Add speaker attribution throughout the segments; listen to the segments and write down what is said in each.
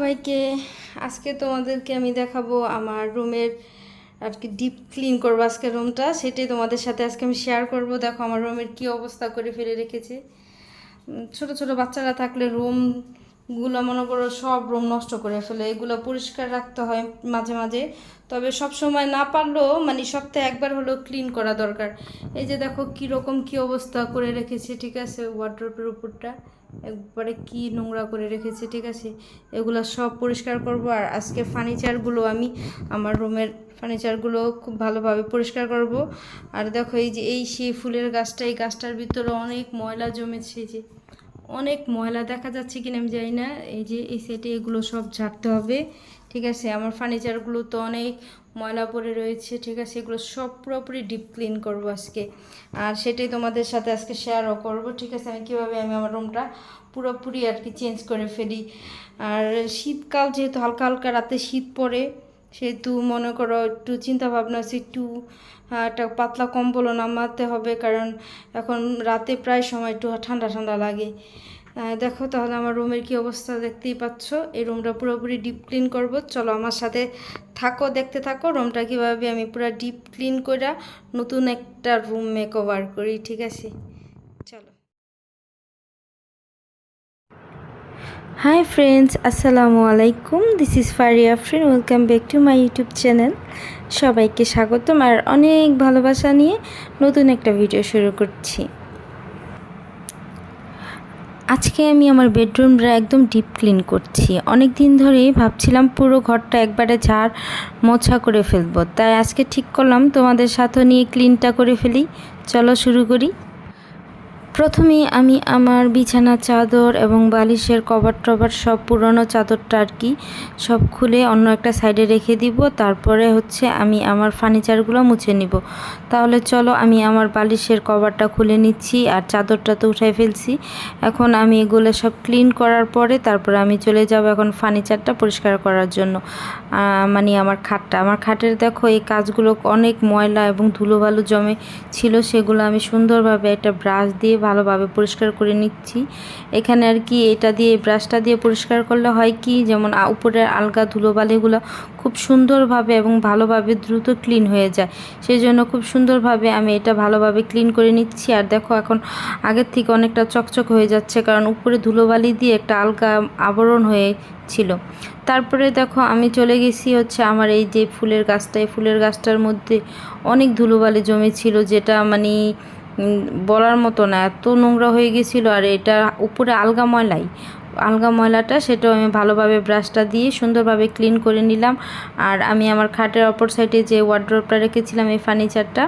Speaker 1: সবাইকে আজকে তোমাদেরকে আমি দেখাবো আমার রুমের আর কি ডিপ ক্লিন করব আজকে রুমটা সেটাই তোমাদের সাথে আজকে আমি শেয়ার করব। দেখো আমার রুমের কি অবস্থা করে ফেলে রেখেছে। ছোট ছোট বাচ্চারা থাকলে রুমগুলো মনে করো সব রুম নষ্ট করে ফেলে। এগুলো পরিষ্কার রাখতে হয় মাঝে মাঝে। তবে সব সময় না পারলেও মানে সপ্তাহে একবার হলেও ক্লিন করা দরকার। এই যে দেখো কীরকম কী অবস্থা করে রেখেছে, ঠিক আছে ওয়ার্ড্রপের উপরটা। একবারে কি নোংরা করে রেখেছে, ঠিক আছে? এগুলো সব পরিষ্কার করব আর আজকে ফার্নিচারগুলো আমি আমার রুমের ফার্নিচারগুলো খুব ভালোভাবে পরিষ্কার করব। আর দেখো এই যে, এই সেই ফুলের গাছটা, এই গাছটার ভিতরে অনেক ময়লা জমেছে যে। অনেক ময়লা দেখা যাচ্ছে কিনা আমি জানি না। এই যে, এই সেটে এগুলো সব ঝাড়তে হবে। ঠিক আছে, আমার ফার্নিচারগুলো তো অনেক ময়লা পড়ে রয়েছে, ঠিক আছে, এগুলো সব পুরোপুরি ডিপ ক্লিন করব আজকে। আর সেটাই তোমাদের সাথে আজকে শেয়ারও করব, ঠিক আছে, আমি কীভাবে আমি আমার রুমটা পুরোপুরি আর কি চেঞ্জ করে ফেলি। আর শীতকাল যেহেতু, হালকা হালকা রাতে শীত পড়ে, সেহেতু মনে করো একটু চিন্তা ভাবনা আছে, একটু একটা পাতলা কম্বলও নামাতে হবে, কারণ এখন রাতে প্রায় সময় একটু ঠান্ডা ঠান্ডা লাগে। দেখো তাহলে আমার রুমের কি অবস্থা দেখতেই পাচ্ছ। এই রুমটা পুরোপুরি ডিপ ক্লিন করব। চলো আমার সাথে থাকো, দেখতে থাকো। রুমটা কীভাবে আমি পুরো ডিপ ক্লিন করে নতুন একটা রুম মেক ওভার করি, ঠিক আছে? চলো। হাই ফ্রেন্ডস আসসালামু আলাইকুম। This is Fariya friend welcome back to my YouTube channel সবাইকে স্বাগতম আর অনেক ভালোবাসা নিয়ে নতুন একটা ভিডিও শুরু করছি। আজকে আমি আমার বেডরুমটা একদম ডিপ ক্লিন করছি। অনেক দিন ধরেই ভাবছিলাম পুরো ঘরটা একবারে ঝাড় মোছা করে ফেলব। তাই আজকে ঠিক করলাম, তোমাদের সাথে নিয়ে ক্লিনটা করে ফেলি। চলো শুরু করি। প্রথমে আমি আমার বিছানা, চাদর এবং বালিশের কভার টভার সব পুরনো চাদরটা আর কি সব খুলে অন্য একটা সাইডে রেখে দিব। তারপরে হচ্ছে আমি আমার ফার্নিচারগুলো মুছে নিব। তাহলে চলো আমি আমার বালিশের কভারটা খুলে নিচ্ছি আর চাদরটা তো উঠাই ফেলছি। এখন আমি এগুলো সব ক্লিন করার পরে তারপরে আমি চলে যাব এখন ফার্নিচারটা পরিষ্কার করার জন্য। মানে আমার খাটটা। আমার খাটের দেখো এই কাজগুলো অনেক ময়লা এবং ধুলোবালু জমে ছিল, সেগুলো আমি সুন্দরভাবে একটা ব্রাশ দিয়ে ভালোভাবে পরিষ্কার করে নিচ্ছি। এখানে আর কি এটা দিয়ে ব্রাশটা দিয়ে পরিষ্কার করলে হয় কি, যেমন উপরের আলগা ধুলোবালিগুলো খুব সুন্দরভাবে এবং ভালোভাবে দ্রুত ক্লিন হয়ে যায়। সেই জন্য খুব সুন্দরভাবে আমি এটা ভালোভাবে ক্লিন করে নিচ্ছি। আর দেখো এখন আগের থেকে অনেকটা চকচক হয়ে যাচ্ছে, কারণ উপরে ধুলোবালি দিয়ে একটা আলগা আবরণ হয়ে ছিল। তারপরে দেখো আমি চলে গেছি হচ্ছে আমার এই যে ফুলের গাছটা, এই ফুলের গাছটার মধ্যে অনেক ধুলোবালি জমেছিল, যেটা মানে বলার মতো না। এত নোংরা হয়ে গেছিল আর এটা উপরে আলগা ময়লাই। আলগা ময়লাটা সেটাও আমি ভালোভাবে ব্রাশটা দিয়ে সুন্দরভাবে ক্লিন করে নিলাম। আর আমি আমার খাটের অপর সাইডে যে ওয়ার্ড্রপটা রেখেছিলাম, এই ফার্নিচারটা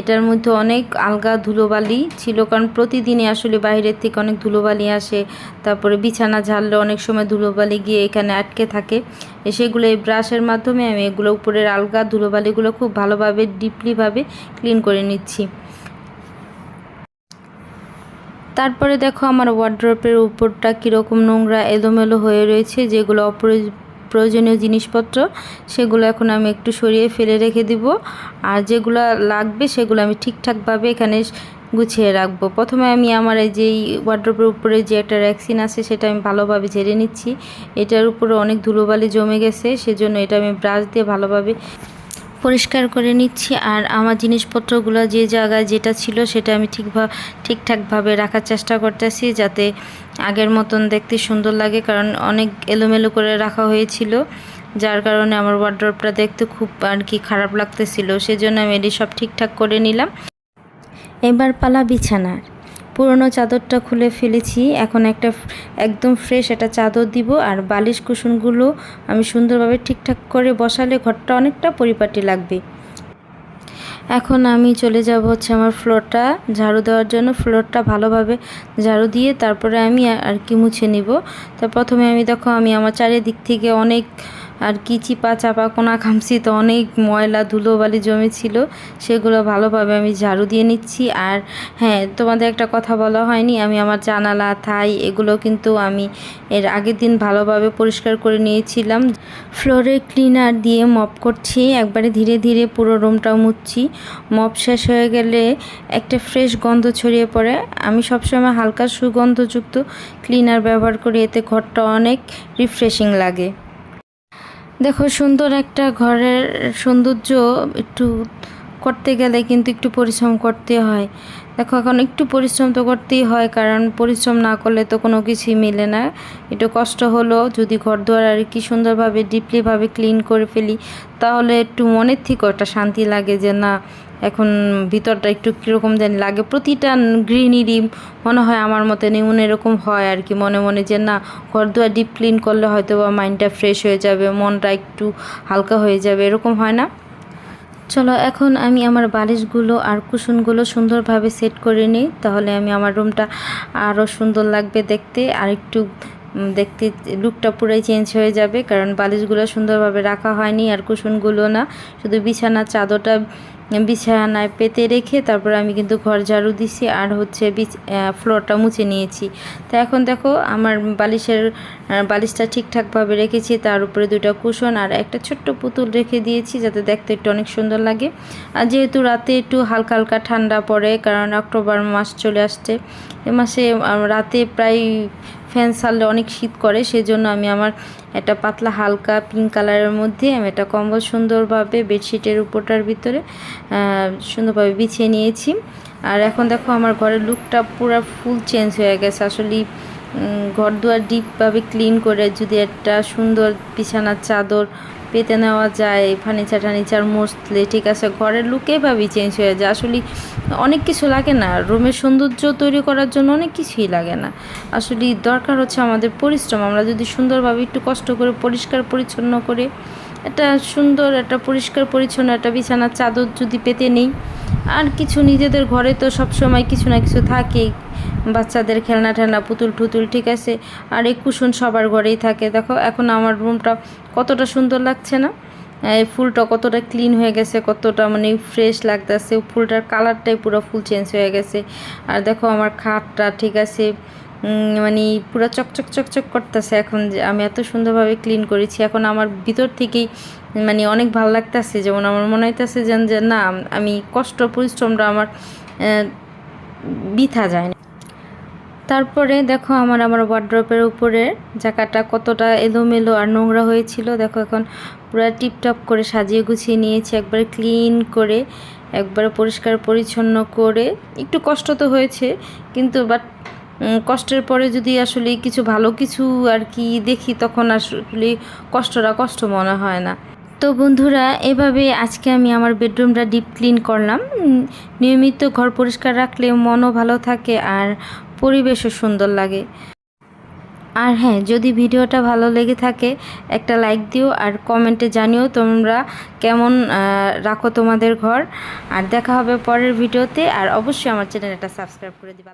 Speaker 1: এটার মধ্যে অনেক আলগা ধুলোবালি ছিল। কারণ প্রতিদিনই আসলে বাইরের থেকে অনেক ধুলোবালি আসে। তারপরে বিছানা ঝাড়লে অনেক সময় ধুলোবালি গিয়ে এখানে আটকে থাকে। সেগুলো এই ব্রাশের মাধ্যমে আমি এগুলো উপরের আলগা ধুলোবালিগুলো খুব ভালোভাবে ডিপলিভাবে ক্লিন করে নিচ্ছি। তারপরে দেখো আমার ওয়ার্ড্রপের উপরটা কীরকম নোংরা এলোমেলো হয়ে রয়েছে, যেগুলো প্রয়োজনীয় জিনিসপত্র, সেগুলো এখন আমি একটু সরিয়ে ফেলে রেখে দিব। আর যেগুলো লাগবে সেগুলো আমি ঠিকঠাকভাবে এখানে গুছিয়ে রাখব। প্রথমে আমি আমার এই যেই ওয়ার্ড্রপের উপরে যে একটা র্যাক্সিন আছে, সেটা আমি ভালোভাবে ঝেড়ে নিচ্ছি। এটার উপরে অনেক ধুলোবালি জমে গেছে, সেজন্য এটা আমি ব্রাশ দিয়ে ভালোভাবে পরিষ্কার করে নিচ্ছি আর আমার জিনিসপত্রগুলো যে জায়গায় যেটা ছিল সেটা আমি ঠিকভাবে ঠিকঠাকভাবে রাখার চেষ্টা করতেছি যাতে আগের মতন দেখতে সুন্দর লাগে, কারণ অনেক এলোমেলো করে রাখা হয়েছিল, যার কারণে আমার ওয়ার্ড্রপটা দেখতে খুব আর কি খারাপ লাগতেছিল, সেজন্য আমি এটি সব ঠিকঠাক করে নিলাম। এবার পালা বিছানার। পুরনো চাদরটা খুলে ফেলেছি। এখন একটা একদম ফ্রেশ একটা চাদর দিব আর বালিশ কুশনগুলো আমি সুন্দরভাবে ঠিকঠাক করে বসালে ঘরটা অনেকটা পরিপাটি লাগবে। এখন আমি চলে যাব হচ্ছে আমার ফ্লোরটা ঝাড়ু দেওয়ার জন্য ফ্লোরটা ভালোভাবে ঝাড়ু দিয়ে তারপরে আমি আর কি মুছে নিব। তা প্রথমে আমি দেখো আমি আমার চারিদিক থেকে অনেক আর কি চিপা চাপা কোনা খামছি তো অনেক ময়লা ধুলোবালি জমেছিল, সেগুলো ভালোভাবে আমি ঝাড়ু দিয়ে নিচ্ছি। আর হ্যাঁ তোমাদের একটা কথা বলা হয়নি, আমি আমার জানালা, থাই এগুলো কিন্তু আমি এর আগের দিন ভালোভাবে পরিষ্কার করে নিয়েছিলাম। ফ্লোরে ক্লিনার দিয়ে মপ করছি, একবারে ধীরে ধীরে পুরো রুমটাও মুছছি। মপ শেষ হয়ে গেলে একটা ফ্রেশ গন্ধ ছড়িয়ে পড়ে। আমি সবসময় হালকা সুগন্ধযুক্ত ক্লিনার ব্যবহার করি, এতে ঘরটা অনেক রিফ্রেশিং লাগে। দেখো সুন্দর একটা ঘরের সৌন্দর্য একটু করতে গেলে কিন্তু একটু পরিশ্রম করতে হয়। দেখো, এখন একটু পরিশ্রম তো করতেই হয়, কারণ পরিশ্রম না করলে তো কোনো কিছুই মেলে না। একটু কষ্ট হলো, যদি ঘর দুয়ার আর কি সুন্দরভাবে ডিপলিভাবে ক্লিন করে ফেলি, তাহলে একটু মনের থেকেও একটা শান্তি লাগে যে, না, এখন ভিতরটা একটু কীরকম জানি লাগে। প্রতিটা গ্রিনেরই মনে হয় আমার মতো এমন এরকম হয় আর কি মনে মনে যে, না ঘর দুয়ার ডিপ ক্লিন করলে হয়তো বা মাইন্ডটা ফ্রেশ হয়ে যাবে, মনটা একটু হালকা হয়ে যাবে। এরকম হয় না? চলো এখন আমি আমার বালিশগুলো আর কুশনগুলো সুন্দরভাবে সেট করে নিই। তাহলে আমি আমার রুমটা আরও সুন্দর লাগবে দেখতে। আর একটু দেখতে লুকটা পুরাই চেঞ্জ হয়ে যাবে, কারণ বালিশগুলো সুন্দরভাবে রাখা হয়নি আর কুশনগুলো না। শুধু বিছানার চাদরটা বিছানায় পেতে রেখে তারপর আমি কিন্তু ঘর ঝাড়ু দিছি আর হচ্ছে বিছ ফ্লোরটা মুছে নিয়েছি। তো এখন দেখো আমার বালিশের বালিশটা ঠিকঠাকভাবে রেখেছি, তার উপরে দুটো কুশন আর একটা ছোট্ট পুতুল রেখে দিয়েছি যাতে দেখতে একটু অনেক সুন্দর লাগে। আর যেহেতু রাতে একটু হালকা হালকা ঠান্ডা পড়ে, কারণ অক্টোবর মাস চলে আসছে, এ মাসে রাতে প্রায় ফ্যান সারলে অনেক শীত করে, সেজন্য আমি আমার একটা পাতলা হালকা পিঙ্ক কালারের মধ্যে আমি একটা কম্বল সুন্দরভাবে বেডশিটের উপরটার ভিতরে সুন্দরভাবে বিছিয়ে নিয়েছি। আর এখন দেখো আমার ঘরের লুকটা পুরো ফুল চেঞ্জ হয়ে গেছে। আসলে ঘর দুয়ার ডিপভাবে ক্লিন করে যদি একটা সুন্দর বিছানার চাদর পেতে নেওয়া যায় ফার্নিচার টার্নিচার মসলে ঠিক আছে, ঘরের লুকে ভাবি চেঞ্জ হয়ে যায়। আসলে অনেক কিছু লাগে না, রুমের সৌন্দর্য তৈরি করার জন্য অনেক কিছুই লাগে না। আসলে দরকার হচ্ছে আমাদের পরিশ্রম, আমরা যদি সুন্দরভাবে একটু কষ্ট করে পরিষ্কার পরিচ্ছন্ন করে, একটা সুন্দর, একটা পরিষ্কার পরিচ্ছন্ন, একটা বিছানার চাদর যদি পেতে নেই, আর কিছু নিজেদের ঘরে তো সবসময় কিছু না কিছু থাকেই। বাচ্চাদের খেলনা ঠেলনা পুতুল টুতুল ঠিক আছে। আর এই কুশন সবার ঘরেই থাকে। দেখো, এখন আমার রুমটা কতটা সুন্দর লাগছে না? এই ফুলটা কতটা ক্লিন হয়ে গেছে, কতটা মানে ফ্রেশ লাগতেছে। ফুলটার কালারটাই পুরো ফুল চেঞ্জ হয়ে গেছে। আর দেখো, আমার খাটটা ঠিক আছে। মানে পুরো চকচক চকচক করতেছে এখন যে আমি এত সুন্দরভাবে ক্লিন করেছি। এখন আমার ভিতর থেকেই মানে অনেক ভালো লাগতেছে। যেমন আমার মনে হইতেছে যেন যে না, আমি কষ্ট, পরিশ্রমটা আমার বৃথা যায় না। তারপরে দেখো আমার আমার ওয়ার্ড্রপের উপরে জায়গাটা কতটা এলোমেলো আর নোংরা হয়েছিল। দেখো এখন পুরো টিপটপ করে সাজিয়ে গুছিয়ে নিয়েছি, একবারে ক্লিন করে, একবারে পরিষ্কার পরিচ্ছন্ন করে। একটু কষ্ট তো হয়েছে, কিন্তু বাট কষ্টের পরে যদি আসলে কিছু ভালো কিছু আর কি দেখি, তখন আসলে কষ্টটা কষ্ট মনে হয় না। তো বন্ধুরা, এভাবে আজকে আমি আমার বেডরুমটা ডিপ ক্লিন করলাম। নিয়মিত ঘর পরিষ্কার রাখলে মনও ভালো থাকে আর পরিবেশও সুন্দর লাগে। আর হ্যাঁ যদি ভিডিওটা ভালো লেগে থাকে, একটা লাইক দিও আর কমেন্টে জানিও তোমরা কেমন রাখো তোমাদের ঘর। আর দেখা হবে পরের ভিডিওতে, আর অবশ্যই আমার চ্যানেলটা সাবস্ক্রাইব করে দিবা।